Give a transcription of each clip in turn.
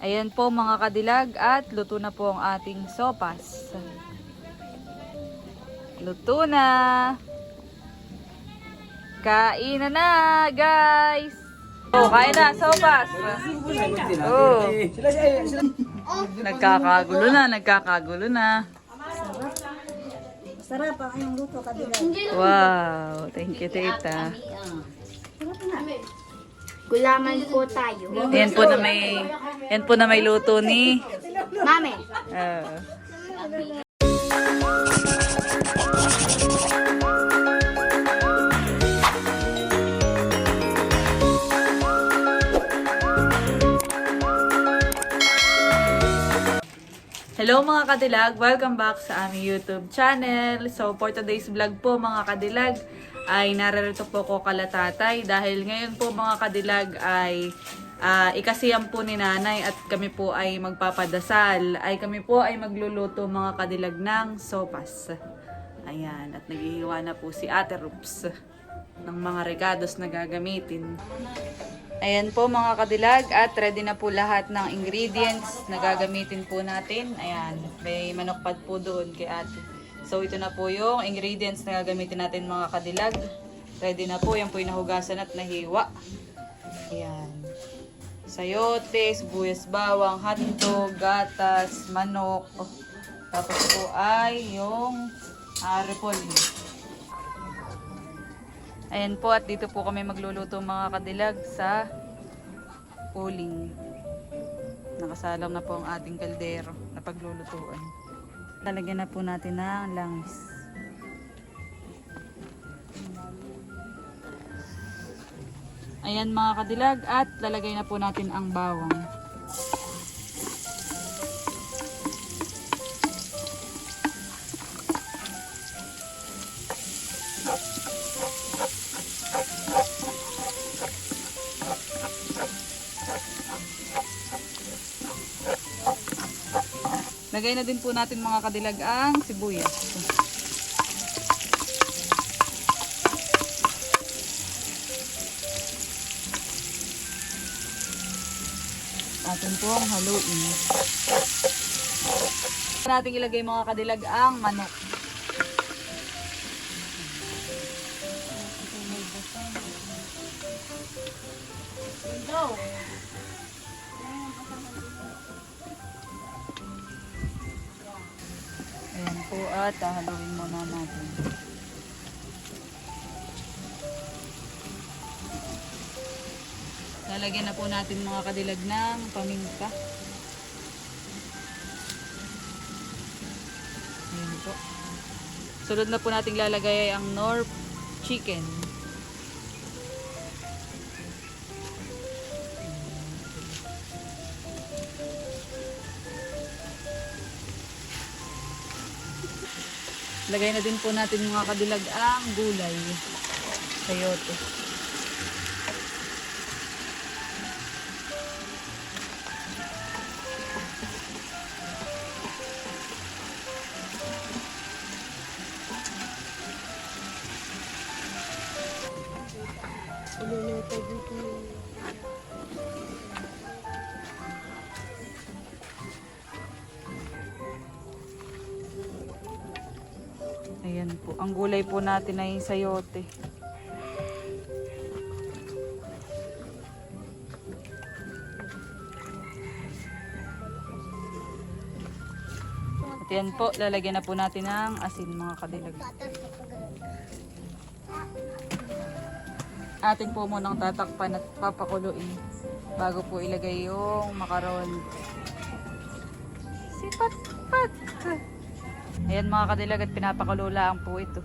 Ayan po mga kadilag at luto na po ang ating sopas. Luto na! Kainan na guys! Oh, kain na, sopas! Oh, nagkakagulo na, nagkakagulo na. Sarap ang iyong luto kabila. Wow, thank you tita. Gulaman po tayo. Yan po na may, yan po na may luto ni Mami. ah, Hello mga kadilag! Welcome back sa aming YouTube channel. So for today's vlog po mga kadilag ay nararito po ko kalatatay dahil ngayon po mga kadilag ay ah, ikasiyam po ni nanay at kami po ay magpapadasal. Ay kami po ay magluluto mga kadilag ng sopas. Ayan, at naghihiwa na po si Ate Rups ng mga regados na gagamitin. Ayan po mga kadilag at ready na po lahat ng ingredients na gagamitin po natin. Ayan, may manokpad po doon kay ate. So ito na po yung ingredients na gagamitin natin mga kadilag. Ready na po, yan po yung nahugasan at nahiwa. Ayan. Sayote, sibuyas bawang, hotdog, gatas, manok. Tapos po ay yung uh, repolyo. Ayan po at dito po kami magluluto mga kadilag sa uling. Nakasalang na po ang ating kaldero na paglulutuan. Lalagyan na po natin ng langis. Ayan mga kadilag at lalagay na po natin ang bawang. Lagay na din po natin mga kadilag ang sibuyas. Atin po ang haluin. Natin ilagay mga kadilag ang manok. Po at haluin muna natin. Lalagyan na po natin mga kadilag ng paminta. Ayan po. Sunod na po natin lalagay ay ang nor chicken. Lagay na din po natin mga kadilag ang gulay. Sayote. Ayan po. Ang gulay po natin ay sayote. At yan po, lalagyan na po natin ng asin mga kadilag. Atin po munang tatakpan at papakuluin bago po ilagay yung makaron. Sipat-pat! Ayan mga kadilag at pinapakulo lang po ito.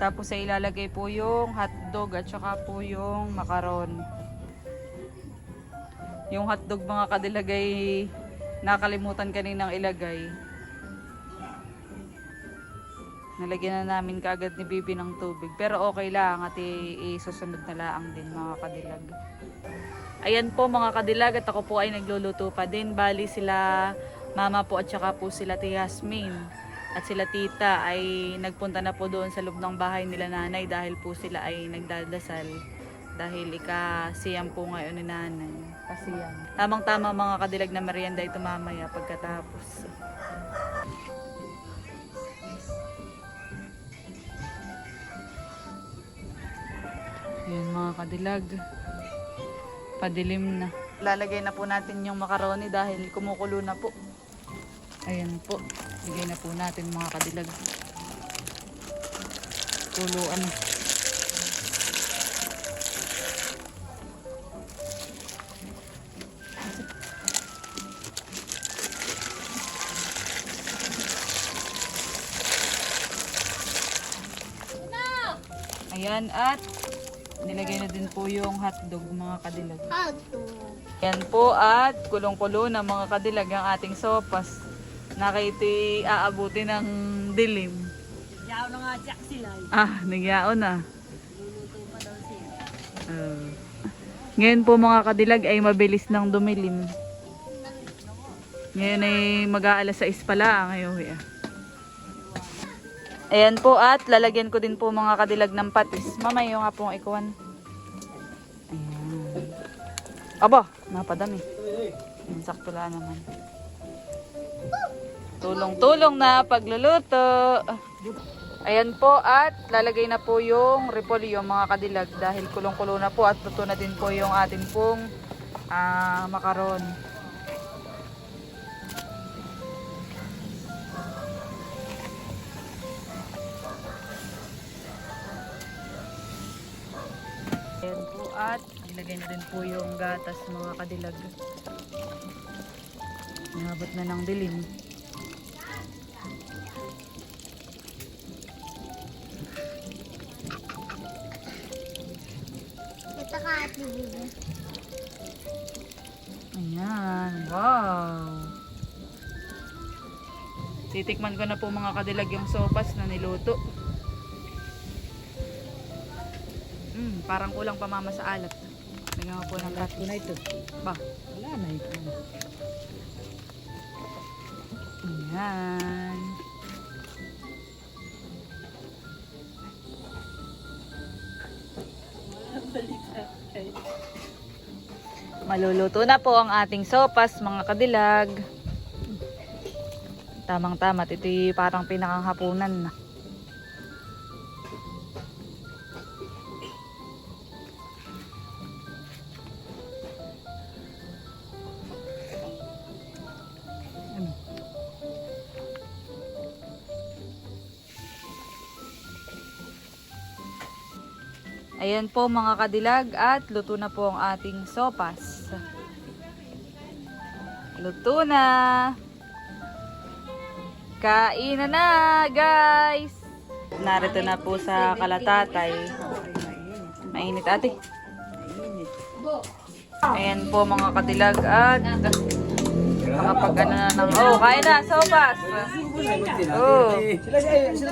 Tapos ay ilalagay po yung hotdog at saka po yung makaron. Yung hotdog mga kadilag ay nakalimutan kaninang ilagay. Nalagyan na namin kaagad ni Bibi ng tubig. Pero okay lang at isusunod na laang din mga kadilag. Ayan po mga kadilag at ako po ay nagluluto pa din. Bali sila mama po at saka po sila ti Yasmin. At sila tita ay nagpunta na po doon sa loob ng bahay nila nanay dahil po sila ay nagdadasal. Dahil ika siyam po ngayon ni nanay. Kasi yan. Tamang-tama mga kadilag na merienda ito mamaya pagkatapos. Yan mga kadilag. Padilim na. Lalagay na po natin yung macaroni dahil kumukulo na po. Ayan po. Lagay na po natin mga kadilag. Kuluan. Ayan at nilagay na din po yung hotdog mga kadilag. Yan po at kulong-kulo na mga kadilag ang ating sopas. Nakiti aabuti ng dilim. Yaw na nga siya sila. Ah, nagyao na. Ah. ngayon po mga kadilag ay mabilis ng dumilim. Ngayon ay mag-aalas 6 pala ngayon. ah. Ayan po at lalagyan ko din po mga kadilag ng patis. Mamay yung nga pong ikuan. Ayan. Aba, napadami. Sakto lang naman. Tulong-tulong na pagluluto. Ayan po at lalagay na po yung repolyo mga kadilag dahil kulong-kulo na po at luto na din po yung ating pong ah, makaron. Ayan po at ilagay na din po yung gatas mga kadilag. Nabot na ng dilim. Ayan, wow. Titikman ko na po mga kadilag yung sopas na niluto. Mm, parang kulang pa mama sa alat. Lagyan ko po ng Lahat ko na ito. Ba, Wala na ito. ayan. Maluluto na po ang ating sopas, mga kadilag. Tamang tama, ito yung parang pinakang hapunan na. Ayan po mga kadilag at luto na po ang ating sopas. Luto na! Kain na na guys! Narito na po sa kalatatay. Mainit ate. Ayan po mga kadilag at nakapag ano na ng... Oh, kain na! Sopas! Oh!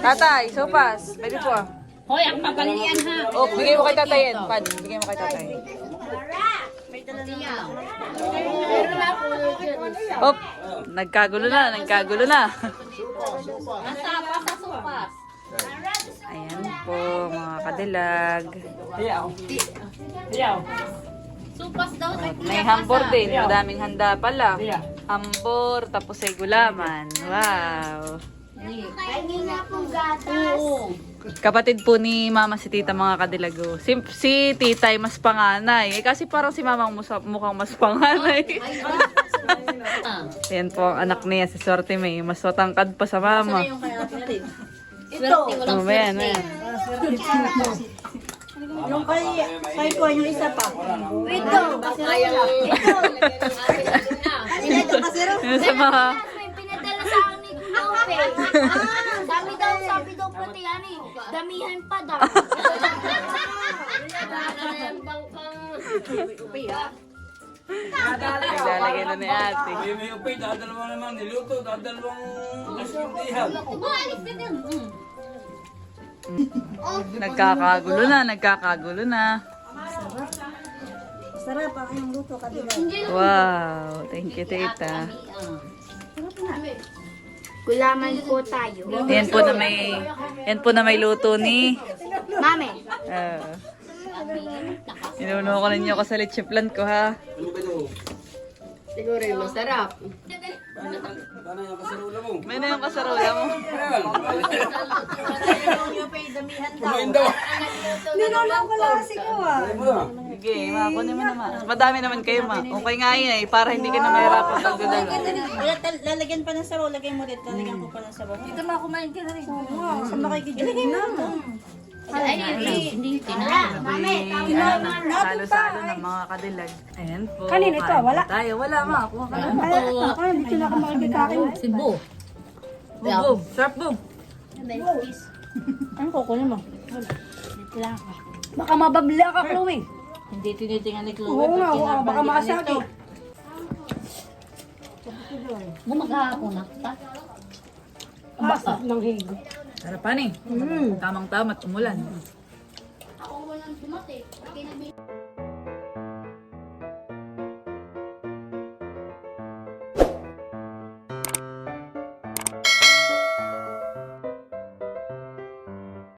Tatay, sopas! Pwede po ah. Hoy, ang papalian ha. Oh, bigay mo kay tatay yan. Pan, bigay mo kay tatay. Op, nagkagulo na, nagkagulo na. Ayan po, mga kadilag. Supas daw. May hambor din, madaming handa pala. Hambor, tapos ay gulaman. Wow. Kainin na pong gatas. Kapatid po ni mama si tita mga kadilago. Si, si tita ay mas panganay. Eh, kasi parang si mama ang musa- mukhang mas panganay. Ayan po ang anak niya si Sorte May. Mas matangkad pa sa mama. Ito. Oh, ayan, ayan. Yung kay, kay ko, yung isa pa. Ito. Ito kasi rin. Yung sa mga... May pinadala sa akin ni Kulope. Sabi daw, sabi daw pati yan eh. Damihan pa daw. Naglalagay na ni ate. May may upay, dadalawang naman niluto, dadalawang asindihan. Nagkakagulo na, nagkakagulo na. Sarap ang yung luto ka din. Wow, thank you tita. Gulaman po tayo. Yan po na may yan po na may luto ni Mami. uh, nakas. Inuno ko ninyo ko sa leche plan ko ha. Siguro yung masarap. Sana yung kasarula mo. May na yung kasarola mo. Kumain daw. Ninulang lang kasi ko ah. Kumain. Sige, ma, kunin mo naman. Madami naman kayo ma. Okay nga yun eh, para hindi ka na mahirapan pagdadala. Wala, tal- lalagyan pa ng sabaw. Lagay mo dito. Lalagyan ko pa ng sabaw. Dito ma, kumain ka na rin. Wow, saan makikigil? Ilagay mo na. Ay, hindi, hindi, tinala. Salo-salo ng mga kadilag. Ayan po. Kanina ito, kain wala? Tayo, wala ma. Kuha ka lang. Ako, dito na ako makikikain. Cebu. Boom, boom. Sarap boom. Ano kukunin mo? Dito lang. Baka mababla ka, Chloe. Hindi tinitingnan ni Chloe. Oo nga, oo, baka makasagi. Bumaghahapon na pa. Basta ng higo. Sarapan eh. Tamang-tama at umulan. Ako walang dumati. Kinabili